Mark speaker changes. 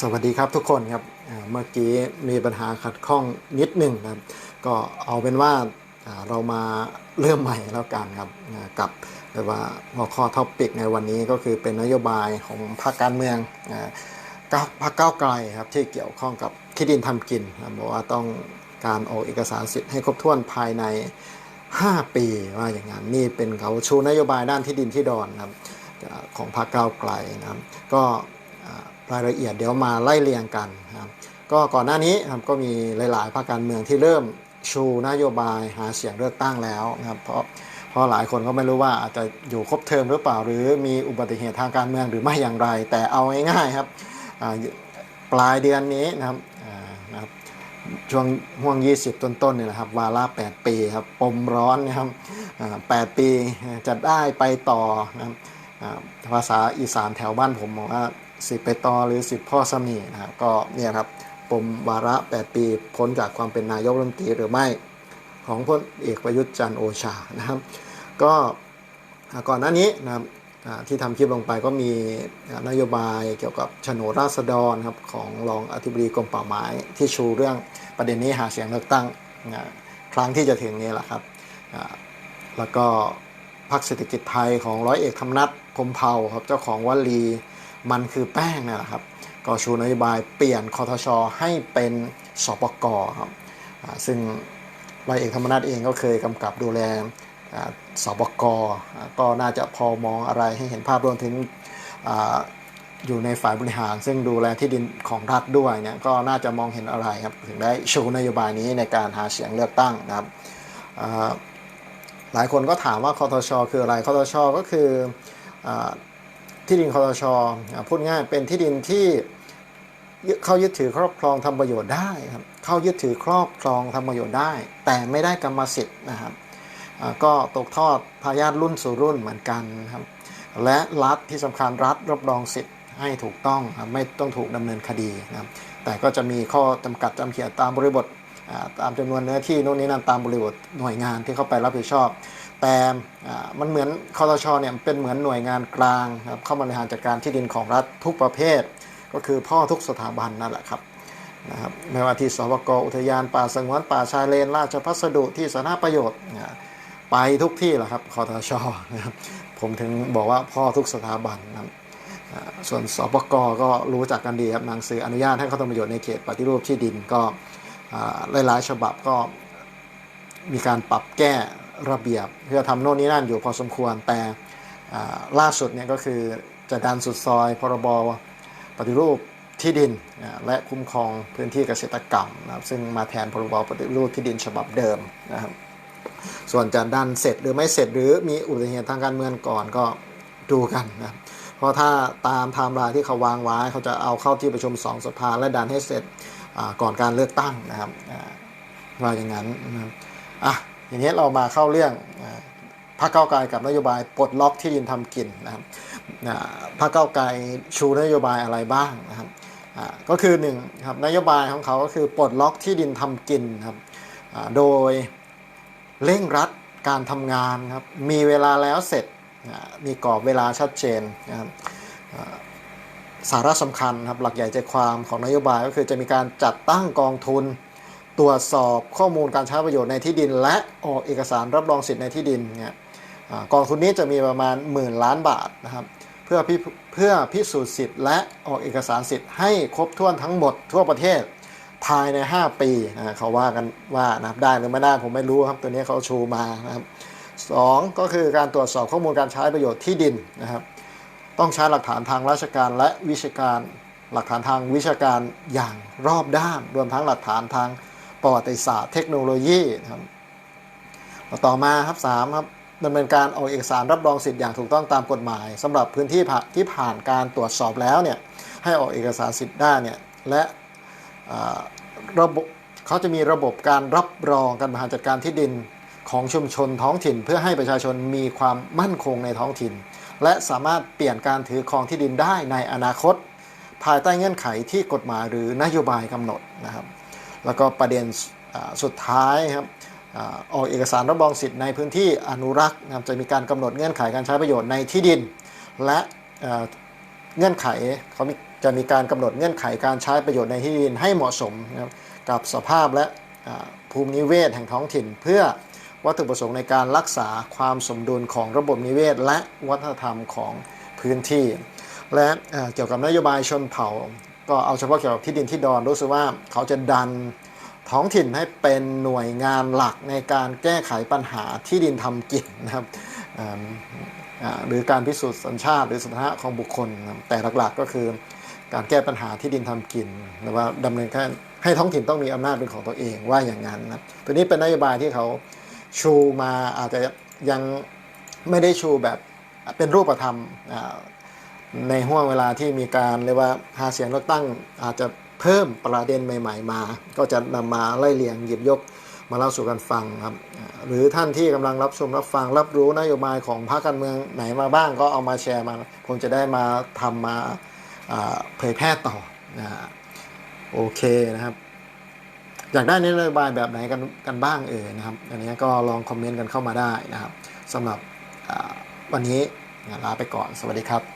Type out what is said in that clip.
Speaker 1: สวัสดีครับทุกคนครับเมื่อกี้มีปัญหาขัดข้องนิดหนึ่งครับ ก็เอาเป็นว่าเรามาเริ่มใหม่แล้วกันครับกับแต่ว่าหัวข้อท็อปิกในวันนี้ก็คือเป็นนโยบายของพรรคการเมืองพรรคก้าวไกลครับที่เกี่ยวข้องกับที่ดินทำกินบอกว่าต้องการออกเอกสารสิทธิ์ให้ครบถ้วนภายใน 5 ปีว่าอย่างนั้นนี่เป็นเขาชูนโยบายด้านที่ดินที่ดอนครับของพรรคก้าวไกลนะครับก็ รายละเอียดเดี๋ยวมาไล่เรียงกันครับก็ก่อนหน้านี้ครับก็มีหลายๆภาคการเมืองที่เริ่มชูนโยบายหาเสียงเลือกตั้งแล้วนะครับเพราะเพราะหลายคนก็ไม่รู้ว่าอาจจะอยู่ครบเทอมหรือเปล่า หรือมีอุบัติเหตุทางการเมืองหรือไม่อย่างไร แต่เอาง่ายๆครับปลายเดือนนี้นะครับอ่านะครับช่วงห่วง 20 ต้นๆเนี่ยนะครับวาระ8ปีครับปมร้อนนะครับ8ปีจะได้ไปต่อนะครับภาษาอีสานแถวบ้านผมบอกว่า สิบไปต่อหรือสิบพ่อสมีนะครับก็เนี่ยครับปมวาระ 8 ปีพ้นจากความเป็นนายกรัฐมนตรีหรือไม่ของพลเอกประยุทธ์จันโอชานะครับ ก็ก่อนหน้านี้นะครับที่ทำคลิปลงไปก็มีนโยบายเกี่ยวกับโฉนดราษฎรครับของรองอธิบดีกรมป่าไม้ที่ชูเรื่องประเด็นนี้หาเสียงเลือกตั้งครั้งที่จะถึงนี้แหละครับแล้วก็พรรคเศรษฐกิจไทยของร้อยเอกธรรมนัฐพมเผาครับเจ้าของวลี มันคือแป้งนี่แหละครับ ก็ชูนโยบายเปลี่ยนคอทชอให้เป็นสปกครับซึ่งร้อยเอกธรรมนัฐเองก็เคยกำกับดูแลสปกก็น่าจะพอมองอะไรให้เห็นภาพรวมถึงออยู่ในฝ่ายบริหาร ซึ่งดูแลที่ดินของรัฐด้วยเนี่ยก็น่าจะมองเห็นอะไรครับถึงได้ชูนโยบายนี้ในการหาเสียงเลือกตั้งนะครับหลายคนก็ถามว่าคอทช คืออะไรคอทช ก็คืออ ที่ดินคอทชอพูดง่ายเป็นที่ดินที่เข้ายึดถือครอบครองทำประโยชน์ได้ครับเข้ายึดถือครอบครองทำประโยชน์ได้ แต่ไม่ได้กรรมสิทธิ์นะครับก็ตกทอดทายาทรุ่นสู่รุ่นเหมือนกันครับและรัฐที่สำคัญรัฐรับรองสิทธิ์ให้ถูกต้องไม่ต้องถูกดำเนินคดีนะครับแต่ก็จะมีข้อจำกัดจำเขียนตามบริบทตามจำนวนเนื้อที่โน่นนี่นั่นตามบริบทหน่วยงานที่เข้าไปรับผิดชอบ แต่มันเหมือนคอตชเนี่ยเป็นเหมือนหน่วยงานกลางครับเข้ามาบริหารจัดการที่ดินของรัฐทุกประเภท ก็คือพ่อทุกสถาบันนั่นแหละครับนะครับไม่ว่าที่สวกอุทยานป่าสงวนป่าชายเลน ราชพัสดุที่สาธารณประโยชน์ไปทุกที่แหละครับคอตชนะครับผมถึงบอกว่าพ่อทุกสถาบันนะครับส่วนสปกก็รู้จักกันดีครับหนังสืออนุญาตให้เขาทำประโยชน์ในเขตปฏิรูปที่ดินก็หลายๆฉบับก็มีการปรับแก้ ระเบียบเพื่อทำโน่นนี่นั่นอยู่พอสมควร แต่ล่าสุดเนี่ยก็คือจะดันสุดซอยพรบปฏิรูปที่ดินและคุ้มครองพื้นที่เกษตรกรรมนะครับซึ่งมาแทนพรบปฏิรูปที่ดินฉบับเดิมนะครับส่วนจะดันเสร็จหรือไม่เสร็จหรือมีอุบัติเหตุทางการเมืองก่อนก็ดูกันนะครับเพราะถ้าตามไทม์ไลน์ที่เขาวางไว้เขาจะเอาเข้าที่ประชุมสองสภาและดันให้เสร็จก่อนการเลือกตั้งนะครับว่าอย่างนั้นนะอะ อย่างนี้เรามาเข้าเรื่องพรรคเก้าไกลกับนโยบายปลดล็อกที่ดินทำกินนะครับพรรคเก้าไกลชูนโยบายอะไรบ้างนะครับก็คือหนึ่งครับนโยบายของเขาก็คือปลดล็อกที่ดินทำกินครับโดยเร่งรัดการทำงานครับมีเวลาแล้วเสร็จมีกรอบเวลาชัดเจนนะครับสาระสำคัญครับหลักใหญ่ใจความของนโยบายก็คือจะมีการจัดตั้งกองทุน ตรวจสอบข้อมูลการใช้ประโยชน์ในที่ดิน และออกเอกสารรับรองสิทธิ์ในที่ดินเนี่ยกองทุนนี้จะมีประมาณหมื่นล้านบาทนะครับเพื่อพิเพื่อพิสูจน์สิทธิ์และออกเอกสารสิทธิ์ให้ครบถ้วนทั้งหมดทั่วประเทศภายใน 5 ปีนะเขาว่ากันว่านะครับได้หรือไม่ได้ผมไม่รู้ครับตัวนี้เขาชูมานะครับสองก็คือการตรวจสอบข้อมูลการใช้ประโยชน์ที่ดินนะครับ ต้องใช้หลักฐานทางราชการและวิชาการหลักฐานทางวิชาการอย่างรอบด้าน รวมทั้งหลักฐานทาง ประวัติศาสตร์เทคโนโลยีนะครับต่อมาครับสามครับดำเนินการออกเอกสารรับรองสิทธิ์อย่างถูกต้องตามกฎหมายสำหรับพื้นที่ผ่าที่ผ่านการตรวจสอบแล้วเนี่ยให้ออกเอกสารสิทธิ์ได้เนี่ยและระบบเขาจะมีระบบการรับรองการบริหารจัดการที่ดินของชุมชนท้องถิ่น เพื่อให้ประชาชนมีความมั่นคงในท้องถิ่น และสามารถเปลี่ยนการถือครองที่ดินได้ในอนาคต ภายใต้เงื่อนไขที่กฎหมายหรือนโยบายกำหนดนะครับ แล้วก็ประเด็นสุดท้ายครับออกเอกสารรับรองสิทธิ์ในพื้นที่อนุรักษ์นะจะมีการกำหนดเงื่อนไขการใช้ประโยชน์ในที่ดิน และเงื่อนไขเขามีจะมีการกำหนดเงื่อนไขการใช้ประโยชน์ในที่ดินให้เหมาะสมนะครับกับสภาพและภูมินิเวศแห่งท้องถิ่น เพื่อวัตถุประสงค์ในการรักษาความสมดุลของระบบนิเวศ และวัฒนธรรมของพื้นที่ และเกี่ยวกับนโยบายชนเผ่า ก็เอาเฉพาะเกี่ยวกับที่ดินที่ดอนรู้สึกว่าเขาจะดันท้องถิ่นให้เป็นหน่วยงานหลักในการแก้ไขปัญหาที่ดินทำกินนะครับหรือการพิสูจน์สัญชาติ หรือสถานะของบุคคล แต่หลักๆก็คือการแก้ปัญหาที่ดินทำกินหรือว่าดำเนินการให้ท้องถิ่นต้องมีอำนาจเป็นของตัวเองว่าอย่างนั้นนะตัวนี้เป็นนโยบายที่เขาชูมาอาจจะยังไม่ได้ชูแบบเป็นรูปธรรมอ่า ในห่วงเวลาที่มีการเรียกว่าหาเสียงเลือกตั้งอาจจะเพิ่มประเด็นใหม่ ๆ มา ก็จะนำมาไล่เลียงหยิบยกมาเล่าสู่กันฟังครับหรือท่านที่กำลังรับชมรับฟังรับรู้นโยบายของพรรคการเมืองไหนมาบ้างก็เอามาแชร์มาผมจะได้มาทำมาอ่าเผยแพร่ต่อนะโอเคนะครับ อยากได้นโยบายแบบไหนกันกันบ้างเอ่ยนะครับ อันนี้ก็ลองคอมเมนต์กันเข้ามาได้นะครับสำหรับวันนี้ลาไปก่อนสวัสดีครับ